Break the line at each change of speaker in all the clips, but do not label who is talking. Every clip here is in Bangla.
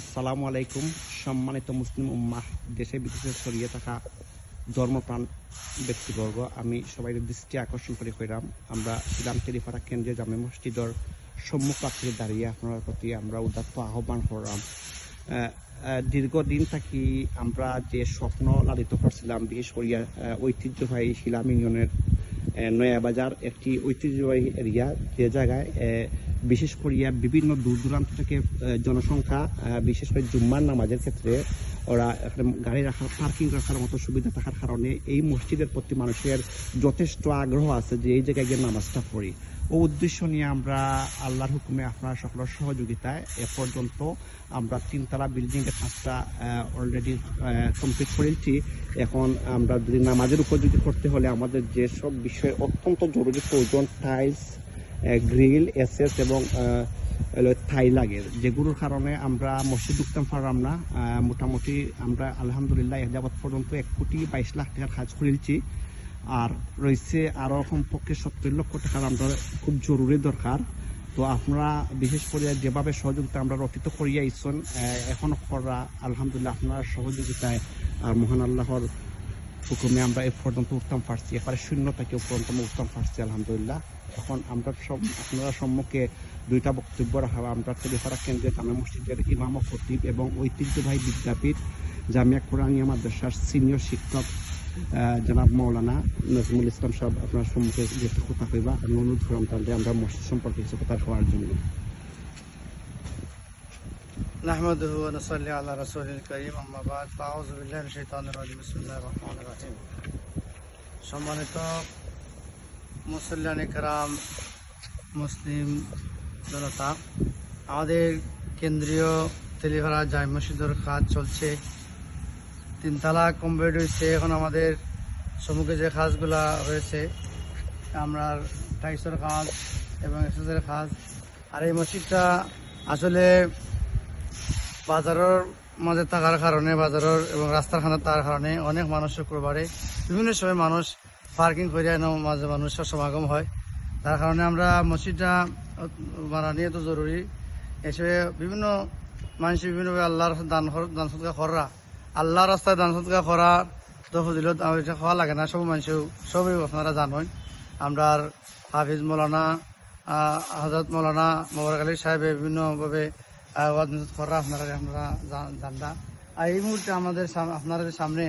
আসসালামু আলাইকুম। সম্মানিত মুসলিম উম্মাহ, দেশে বিদেশে ছড়িয়ে থাকা ধর্মপ্রাণ ব্যক্তিবর্গ, আমি সবাই দৃষ্টি আকর্ষণ করে কইরাম আমরা ইসলাম টেলিফারা কেন্দ্রীয় জামে মসজিদর সম্মুখ প্রার্থী দাঁড়িয়ে আপনার প্রতি আমরা উদাত্ত আহ্বান করলাম। দীর্ঘদিন থাকি আমরা যে স্বপ্ন লালিত করছিলাম, বিশেষ করিয়া ঐতিহ্যবাহী শিলাম ইউনিয়নের নয়াবাজার একটি ঐতিহ্যবাহী এরিয়া। যে জায়গায় বিশেষ করিয়া বিভিন্ন দূর দূরান্ত থেকে জনসংখ্যা বিশেষ করে জুম্মার নামাজের ক্ষেত্রে ওরা গাড়ি রাখার পার্কিং রাখার মতো সুবিধা থাকার কারণে এই মসজিদের প্রতি মানুষের যথেষ্ট আগ্রহ আছে যে এই জায়গায় গিয়ে নামাজটা পড়ি। ও উদ্দেশ্য নিয়ে আমরা আল্লাহর হুকুমে আপনার সকলের সহযোগিতায় এ পর্যন্ত আমরা তিনতলা বিল্ডিংয়ের কাজটা অলরেডি কমপ্লিট করেছি। এখন আমরা যদি নামাজের উপযোগী করতে হলে আমাদের যেসব বিষয়ে অত্যন্ত জরুরি প্রয়োজন টাইলস গ্রিল এসএস এবং থাই লাগে। যেগুলোর কারণে আমরা মসজিদ ঢুকতাম পারলাম না। মোটামুটি আমরা আলহামদুলিল্লাহ যাবৎ পর্যন্ত এক কোটি বাইশ লাখ টাকার কাজ করেছি। আর রয়েছে আরও কমপক্ষে সত্তর লক্ষ টাকার আমরা খুব জরুরি দরকার। তো আপনারা বিশেষ করে যেভাবে সহযোগিতা আমরা রচিত করিয়া ইচ্ছন এখনও করা আলহামদুলিল্লাহ আপনার সহযোগিতায়। আর মহান আল্লাহর হুকুমে আমরা এ পর্যন্ত উঠতাম পারছি। এবারে শূন্য থেকে পর্যন্ত উঠতাম পারছি, আলহামদুলিল্লাহ। এখন আমরা সব আপনারা সম্মুখে দুইটা বক্তব্য রাখা। আমরা তেলিফারা কেন্দ্রের জামে মসজিদের ইমাম খতিব এবং ঐতিহ্যবাহী বিদ্যাপীঠ জামিয়া কোরআনিয়া মাদ্রাসার সিনিয়র শিক্ষক জনাব মৌলানা নজমুল ইসলাম সাহেব, আপনার সম্মুখে যেহেতু কথা কইবা, আমি অনুরোধ করলাম তাহলে আমরা মসজিদ সম্পর্কে কিছু কথা হওয়ার জন্য।
نحمده ونصلي على رسول الكريم أما بعد فأعوذ بالله من الشيطان الرجيم بسم الله الرحمن الرحيم সম্মানিত মুসল্লান একরাম মুসলিম জনতা আমাদের কেন্দ্রীয় তেলিভাড়া জাই মসজিদের কাজ চলছে তিনতলা কমপ্লিট হয়েছে এখন আমাদের সম্মুখে যে কাজগুলা রয়েছে আমরা টাইসের কাজ এবং এক্সারসাইজের কাজ আর এই মসজিদটা আসলে বাজারের মাঝে থাকার কারণে, বাজারের এবং রাস্তার খানা থাকার কারণে অনেক মানুষ শুক্রবারে বিভিন্ন সময় মানুষ পার্কিং করে এনে মাঝে মানুষের সমাগম হয়। তার কারণে আমরা মসজিদটা বানানি তো জরুরি। এসে বিভিন্ন মানুষ বিভিন্নভাবে আল্লাহর দান দান সৎকা করা, আল্লাহর রাস্তায় দান সৎকা করা তো আমার এটা খাওয়া লাগে না। সব মানুষ সবই আপনারা জানেন। আমরা আর হাফিজ মৌলানা হজরত মৌলানা মোবারক আলী সাহেব বিভিন্নভাবে করা আর এই মুহূর্তে আমাদের আপনাদের সামনে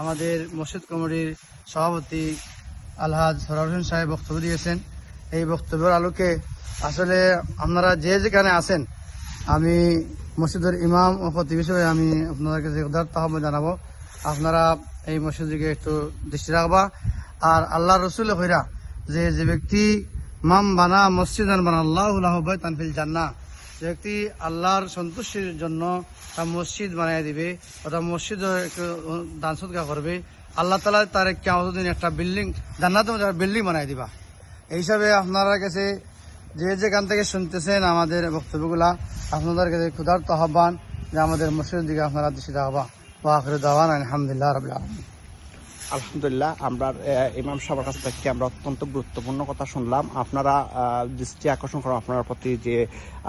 আমাদের মসজিদ কমিটির সভাপতি আলহাজ সরার হোসেন সাহেব বক্তব্য দিয়েছেন। এই বক্তব্যের আলোকে আসলে আপনারা যে যেখানে আছেন, আমি মসজিদের ইমাম ও খতিব হিসেবে আমি আপনাদের কাছে উদার আহ্বান জানাব। আপনারা এই মসজিদকে একটু দৃষ্টি রাখবা। আর আল্লাহ রসুল হইরা যে যে ব্যক্তি মাম বানা মসজিদ বানা আল্লাহ তানফিল জান্না ব্যক্তি আল্লাহর সন্তুষ্টির জন্য তার মসজিদ বানিয়ে দিবে, অথবা মসজিদ দান সদকা করবে, আল্লাহ তালা তার কেমন দিন একটা বিল্ডিং জান্নাত বিল্ডিং বানিয়ে দিবা। এই হিসাবে আপনারা কাছে যে যেখান থেকে শুনতেছেন আমাদের বক্তব্যগুলা, আপনাদের কাছে ক্ষুধার্ত আহ্বান যে আমাদের মসজিদের দিকে আপনারা দৃষ্টি রাখবা ওয়াখির দাওয়ান আলহামদুলিল্লাহ আলমিন।
আলহামদুলিল্লাহ, আমরা ইমাম সাহেবের কাছ থেকে আমরা অত্যন্ত গুরুত্বপূর্ণ কথা শুনলাম। আপনারা দৃষ্টি আকর্ষণ করেন আপনার প্রতি যে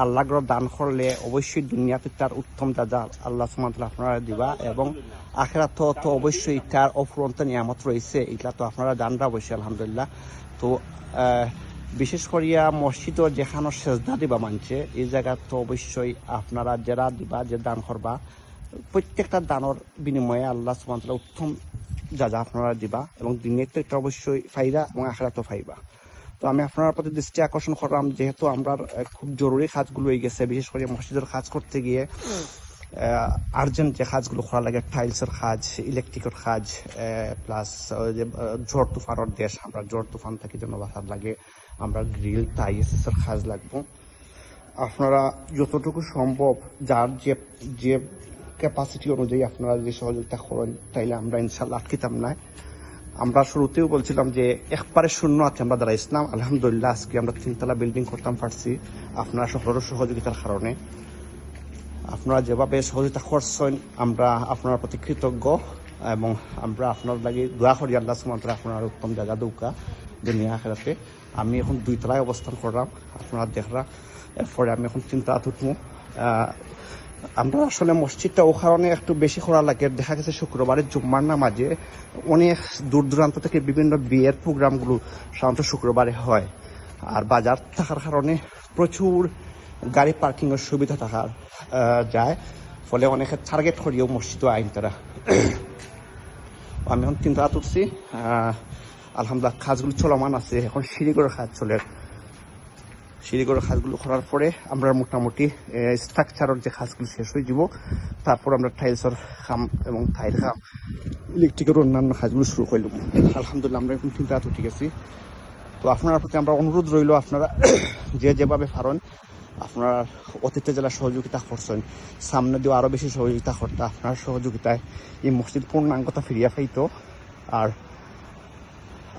আল্লাহর দান করলে অবশ্যই দুনিয়াতে তার উত্তম দাদা আল্লাহ সুমাতাল আপনারা দিবা এবং আখেরাত তো অবশ্যই তার অফুরন্ত নিয়ামত রয়েছে এটা তো আপনারা জানরা অবশ্যই, আলহামদুলিল্লাহ। তো বিশেষ করিয়া মসজিদও যেখানে সেজদা দিবা মানছে এই জায়গা তো অবশ্যই আপনারা যারা দিবা, যে দান করবা, প্রত্যেকটা দানের বিনিময়ে আল্লাহ সুমাতাল উত্তম যা যা আপনারা দিবা এবং দিনের তো একটা অবশ্যই ফাইদা এবং আখড়াতো ফাইবা তো আমি আপনার প্রতি দৃষ্টি আকর্ষণ করলাম, যেহেতু আমরা খুব জরুরি কাজগুলো হয়ে গেছে, বিশেষ করে মসজিদের কাজ করতে গিয়ে আর্জেন্ট যে কাজগুলো করা লাগে টাইলসের কাজ ইলেকট্রিকের কাজ প্লাস যে ঝড় তুফানের দেশ, আমরা ঝড় তুফান থেকে যেন বাঁচার লাগে, আমরা গ্রিল টাইলসের কাজ লাগবো। আপনারা যতটুকু সম্ভব, যার যে যে ক্যাপাসিটি অনুযায়ী আপনারা যদি সহযোগিতা করেন, তাইলে আমরা ইনশাল্লাহ আটকিতাম না। আমরা শুরুতেও বলছিলাম যে একবারে শূন্য আছে আমরা দ্বারা ইসলাম। আলহামদুলিল্লাহ, আজকে আমরা তিনতলা বিল্ডিং করতাম পারছি আপনারা সকলের সহযোগিতার কারণে। আপনারা যেভাবে সহযোগিতা করছেন, আমরা আপনার প্রতি কৃতজ্ঞ এবং আমরা আপনার লাগে দোয়া করি আল্লাহ সুমাত্রা আপনার উত্তম জায়গা দৌকা দুনিয়া, আখেরাতে। আমি এখন দুই তলায় অবস্থান করলাম। আপনারা দেখরা, এরপরে আমি এখন চিন্তা উঠবো। আমরা আসলে মসজিদটা ও কারণে একটু বেশি করা লাগে। দেখা গেছে শুক্রবারের জুম্মার নামাজে অনেক দূর দূরান্ত থেকে বিভিন্ন বিয়ের প্রোগ্রামগুলো সাধারণত শুক্রবারে হয়। আর বাজার থাকার কারণে প্রচুর গাড়ি পার্কিংয়ের সুবিধা থাকার যায়। ফলে অনেকে টার্গেট করিও মসজিদ আইন তারা। আমি এখন তিনটা আহ, আলহামদুলিল্লাহ কাজগুলো চলমান আছে। এখন সিঁড়ি করে কাজ চলে। সিঁড়ি করে কাজগুলো করার পরে আমরা মোটামুটি স্ট্রাকচারের যে কাজগুলো শেষ হয়ে যাব। তারপর আমরা টাইলসের খাম এবং টাইল খাম ইলেকট্রিকের অন্যান্য কাজগুলো শুরু করলাম আলহামদুলিল্লাহ, আমরা এখন রাত উঠে গেছি তো আপনার প্রতি আমরা অনুরোধ রইল আপনারা যে যেভাবে পারেন, আপনারা অতীতে যারা সহযোগিতা করছেন, সামনে দিয়েও আরও বেশি সহযোগিতা করতে আপনার সহযোগিতায় এই মসজিদ পূর্ণাঙ্গতা ফিরিয়া পাইতো। আর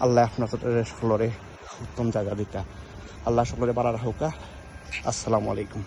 আল্লাহ আপনার সকলরে উত্তম জায়গা দিতা। আল্লাহ সকলে বাড়ার হোক। আসসালামু আলাইকুম।